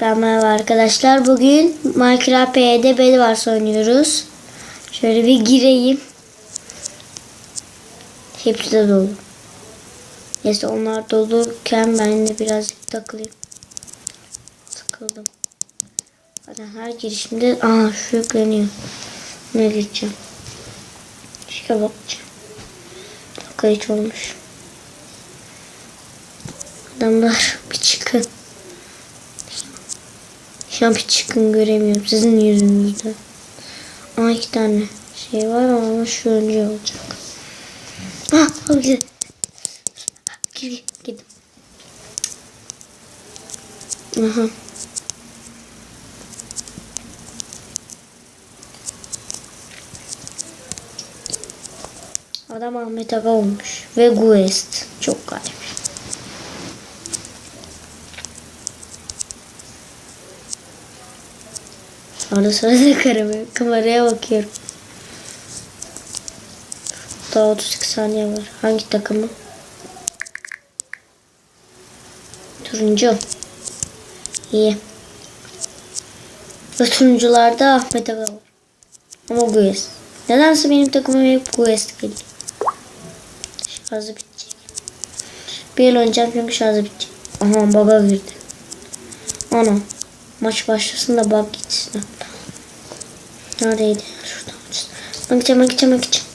Merhaba arkadaşlar. Bugün Minecraft P'de Bedwars oynuyoruz. Şöyle bir gireyim. Hepsi de dolu. Neyse onlar dolurken ben de birazcık takılayım. Sıkıldım. Zaten her girişimde aa şu yükleniyor. Ne gireceğim? Şuna bakacağım. Kayıt olmuş. Adamlar çıkın. Şu an çıkın göremiyorum sizin yüzünüzden. Ama iki tane şey var ama şu önce olacak. Ah, gidin. Gidin, gidin. Aha. Adam Ahmet Aga olmuş. Ve Guest. Çok garip. Ara sıra da kameraya, kameraya bakıyorum. Daha 32 saniye var. Hangi takımı? Turuncu. İyi. Ve turuncularda Ahmet Aga var. Ama Guest. Nedense benim takımım hep Guest geliyor. Şarjı bitecek. Bir yıl oynayacağım çünkü şarjı bitecek. Aha bug'a girdi. Ana. Maç başlasın da bug gitsin. Neredeydi? Şuradan açsın. Ben gideceğim, ben gideceğim, ben gideceğim.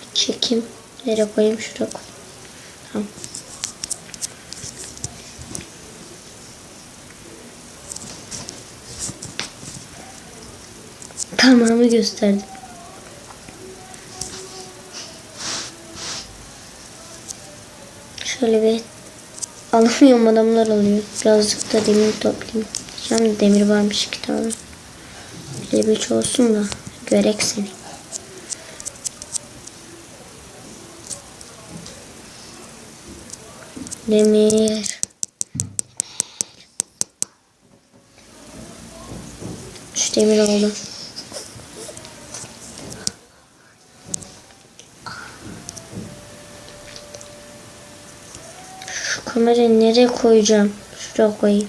Bir çekeyim. Nereye koyayım? Şuraya koyayım. Tamam. Tamamı gösterdim. Şöyle bir alamıyorum adamlar alıyor. Birazcık da demir toplayayım. Şimdi demir varmış iki tane. Bir bir olsun da görek seni. Demir. Şu demir oldu. Şu kamerayı nereye koyacağım? Şuraya koyayım.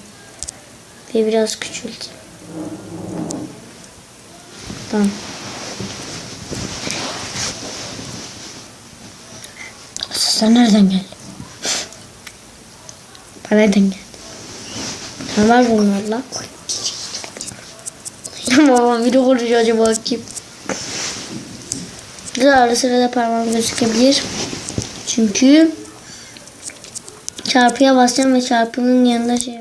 Ve biraz küçülteyim. Tamam. Sen nereden geldin? Ben nereden geldim? Ne var bunlarla? Baba biri konuşuyor acaba kim? De ara sırada parmağım gözükebilir. Çünkü çarpıya basacağım ve çarpının yanında şey.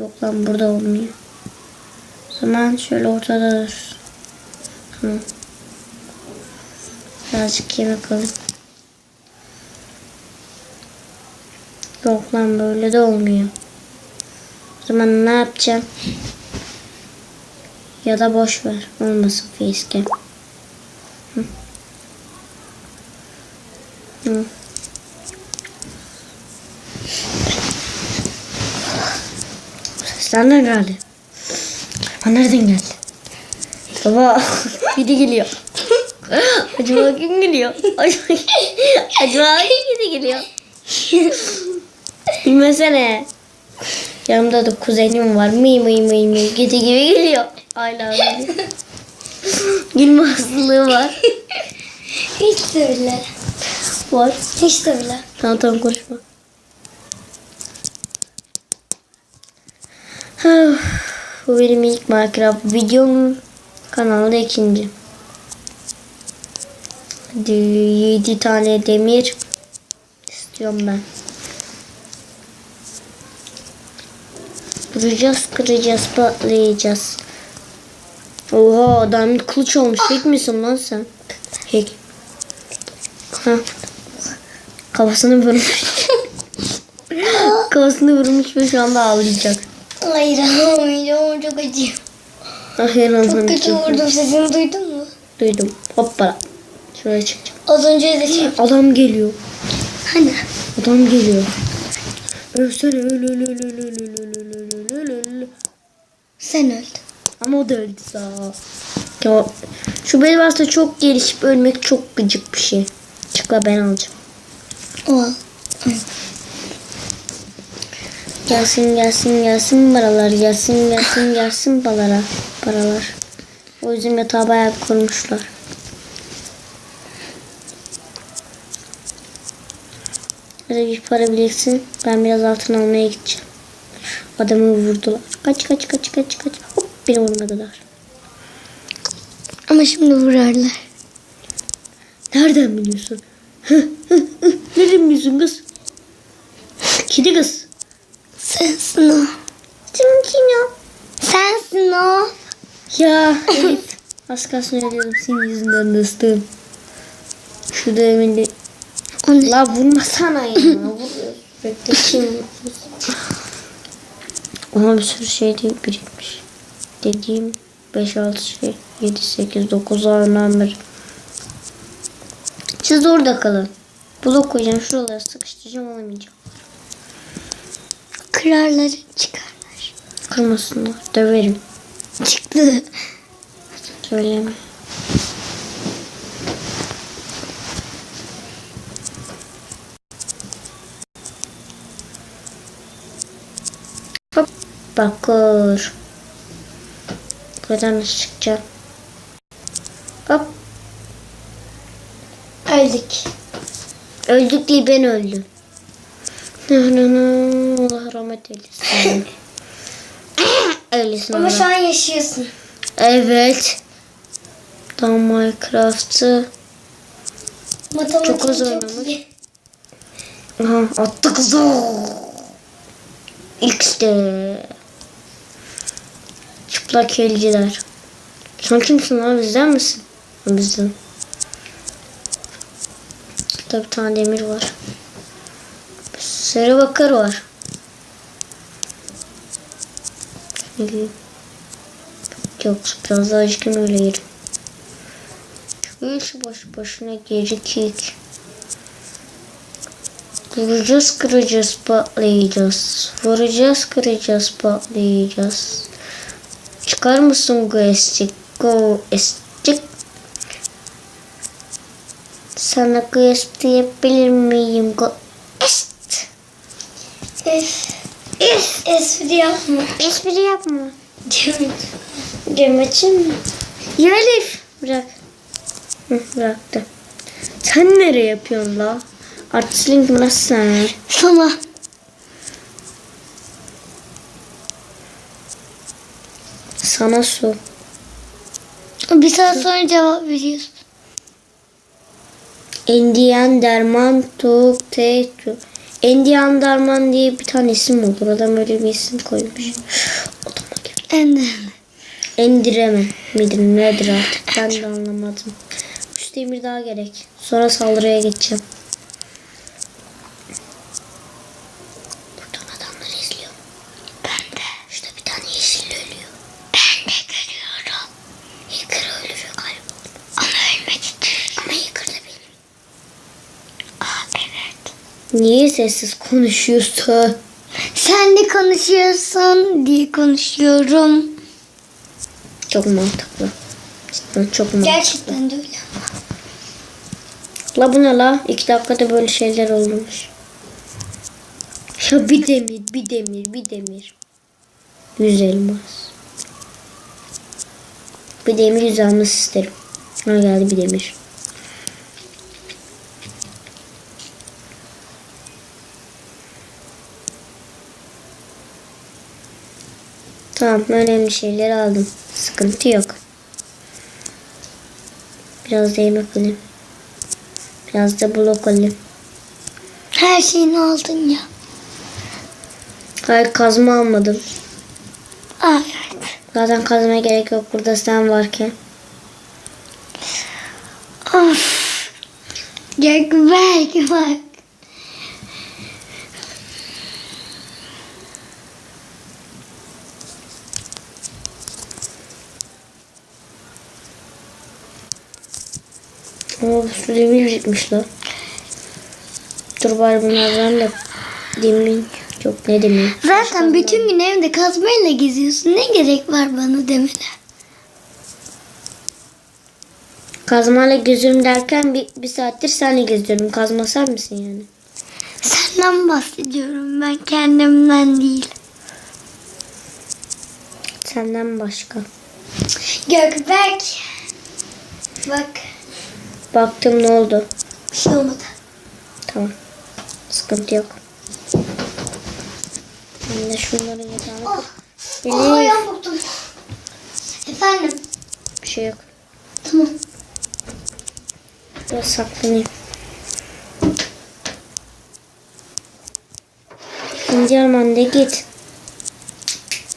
Yok lan burada olmuyor. O zaman şöyle ortada dursun. Tamam. Birazcık yemek alayım. Yok lan böyle de olmuyor. O zaman ne yapacağım? Ya da boş ver. Olmasın facecam. Hı. Hı. Sesler ne geldi? Ha nereden geldi? Baba biri geliyor. Acaba kim geliyor? Acaba kim geliyor? Bilmesene. Yanımda da kuzenim var. Mıy mıy mıy mıy. Gidi gibi geliyor. Aynen öyle. Gülme hastalığı var. Hiç de öyle. Var. Hiç de öyle. Tamam tamam konuşma. Bu benim ilk Minecraft videom. Kanalda ikinci. Hadi 7 tane demir istiyorum ben. Vuracağız, kıracağız, patlayacağız. Oha, diamond kılıç olmuş. Hack misin lan sen? Hack. Ha. Kafasını vurmuş. Kafasını vurmuş ve şu anda ağlayacak. Hayır ağlamayacağım çok acıyor. Hayır Çok Allah'ım. kötü vurdum sesini duydun mu? Duydum. Hoppala. Şuraya çıkacağım. Az önce de şey. Adam geliyor. Hani? Adam geliyor. Ölsene öl öl öl öl öl öl öl öl öl öl öl. Sen öldün. Ama o da öldü sağ ol. Ya, şu benim aslında çok gelişip ölmek çok gıcık bir şey. Çıkla ben alacağım. O. Gelsin gelsin gelsin paralar gelsin gelsin gelsin paralar paralar. O yüzden yatağı bayağı korumuşlar. Hadi bir para biriksin. Ben biraz altın almaya gideceğim. Adamı vurdular. Kaç kaç kaç kaç kaç. Hop beni vurmadılar. Ama şimdi vurarlar. Nereden biliyorsun? Nereden biliyorsun kız? Kedi kız. Sensin o. Kim kim ya? Sensin o. Ya evet. Az kalsın ölüyordum senin yüzünden dostum. Şu dövmeni. O ne? La vurmasana ya. Vuruyor. Sürekli kim? Ona bir sürü şey de birikmiş. Dediğim 5-6 şey. 7, 8, 9 ayından beri. Siz orada kalın. Blok koyacağım. Şuralara sıkıştıracağım alamayacağım. Kırarlar çıkarlar. Kırmasınlar. Döverim. Çıktı. Söyleme. Hop. Bakır. Buradan nasıl çıkacağım? Hop. Öldük. Öldük değil ben öldüm. Öylesin Ama şu an yaşıyorsun. Evet. Daha Minecraft'ı Çok az oynamış. Aha, attı kızı. X'de. Çıplak elciler. Sen kimsin lan bizden misin? Bizden. Burada bir tane demir var. Sarı bakır var. Diyeyim? Yok biraz daha acıkın öyle yerim. Şu işi boş boşuna gecikik. Vuracağız, kıracağız, patlayacağız. Vuracağız, kıracağız, patlayacağız. Çıkar mısın go estik? Go estik. Sana go diyebilir miyim? Go est. Üf. Üf. Espri yapma. Espri yapma. Diyorum. Demeçin mi? Ya Elif. Bırak. Hı, bıraktım. Sen nereye yapıyorsun la? Artistlik nasıl sen? Sana. Sana su. Bir saat sonra cevap veriyorsun. Endiyan Derman Tuk Te Tu. Endiyan Derman diye bir tane isim olur. Adam öyle bir isim koymuş. Adama gel. Ender. Endireme midir nedir artık ben de anlamadım. Üç demir daha gerek. Sonra saldırıya geçeceğim. Buradan adamlar izliyor. Ben de. Şurada bir tane yeşil ölüyor. Ben de görüyorum. Yıkır ölür galiba. Ama ölmek Ama Yıkır da benim. Aa evet. Niye sessiz konuşuyorsun? Sen de konuşuyorsun diye konuşuyorum. Çok mantıklı. Cidden çok mantıklı. Gerçekten de öyle. La bu ne la? İki dakikada böyle şeyler olmuş. Ya bir demir, bir demir, bir demir. Yüz elmas. Bir demir yüz elmas isterim. Ha geldi bir demir. Tamam önemli şeyleri aldım. Sıkıntı yok. Biraz da yemek alayım. Biraz da blok alayım. Her şeyini aldın ya. Hayır kazma almadım. Aa, evet. Zaten kazmaya gerek yok burada sen varken. Of. Gel belki bak. Demir birikmiş lan. Dur bari bunlardan da demir yok ne demir. Zaten bütün gün evde kazmayla geziyorsun. Ne gerek var bana demene? Kazmayla geziyorum derken bir, bir saattir seninle geziyorum. Kazma sen misin yani? Sen Kardeşimden bahsediyorum ben kendimden değil. Senden başka. Gökberk. Bak Baktım ne oldu? bir şey olmadı. Tamam. Sıkıntı yok. Ben de şunların yatağını Oh. Elif. Oh ayağım burktum. Efendim. Bir şey yok. Tamam. Biraz saklanayım. İnci Arman de git.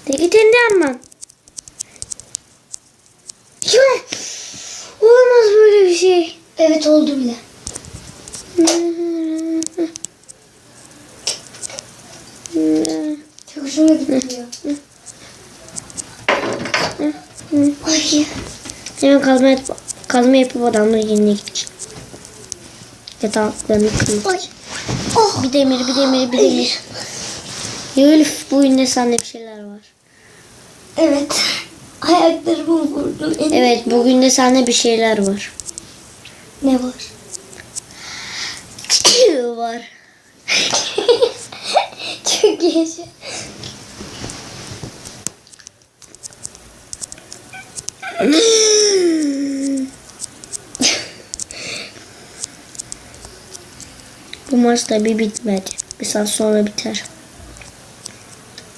De git İnci Arman. Yok. Olamaz böyle bir şey. Evet oldu bile. Çok hoşuma gidiyor. Ay. Hemen kazma, yap- kazma yapıp adamların yerine gideceğim. Yataklarını kırmak Ay. Oh. Bir demir, bir demir, bir demir. Ya Elif bu oyunda sende bir şeyler var. Evet. Ayaklarımı vurdum. Elim- Evet bugün de sende bir şeyler var. Ne var? var. Çok yaşa. Bu maç tabi bitmedi. Bir saat sonra biter.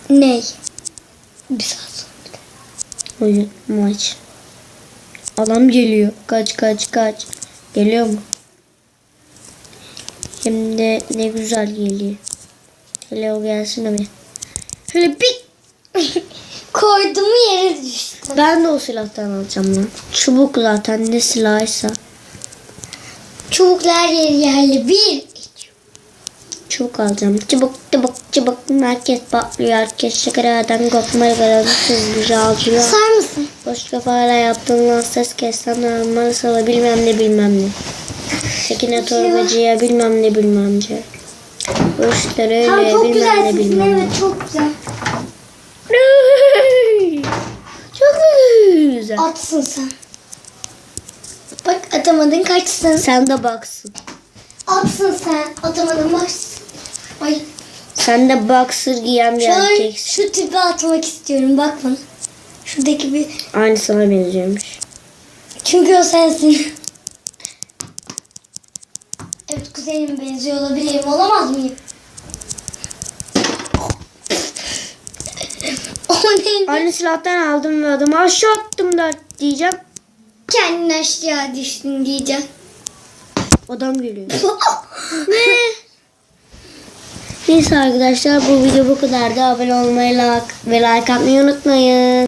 Ney? Bir saat sonra. Oyun maç. Adam geliyor. Kaç kaç kaç. Geliyor mu? Hem de ne güzel geliyor. Hele o gelsin abi. Şöyle bir Koydum yere düştü. ben de o silahtan alacağım lan. Çubuk zaten ne silahıysa. Çubuklar yeri yerli. Bir. Çubuk alacağım. Çubuk çubuk çubuk. Herkes patlıyor. Herkes şekerden kopmaya kadar hızlıca alıyor. Sar mısın? Boş kafayla yaptığın lan ses kessen normal sana bilmem ne bilmem ne. Tekine torbacıya bilmem ne bilmem ne. Bu öyle Tamam çok bilmem güzel ne bilmem ne. Evet çok güzel. Çok güzel. Atsın sen. Bak atamadın kaçsın. Sen de baksın. Atsın sen. Atamadın başsın. Ay. Sen de boxer giyen bir Şu erkeksin. şu tipi atmak istiyorum. Bak bana. Şuradaki bir. Aynı sana benziyormuş. Çünkü o sensin. Evet kuzenime benziyor olabilirim. Olamaz mıyım? Aynı silahtan aldım ve adamı aşağı attım da diyeceğim. Kendin aşağı düştün diyeceğim. Adam geliyor. ne? Neyse arkadaşlar bu video bu kadardı. Abone olmayı like ve like atmayı unutmayın.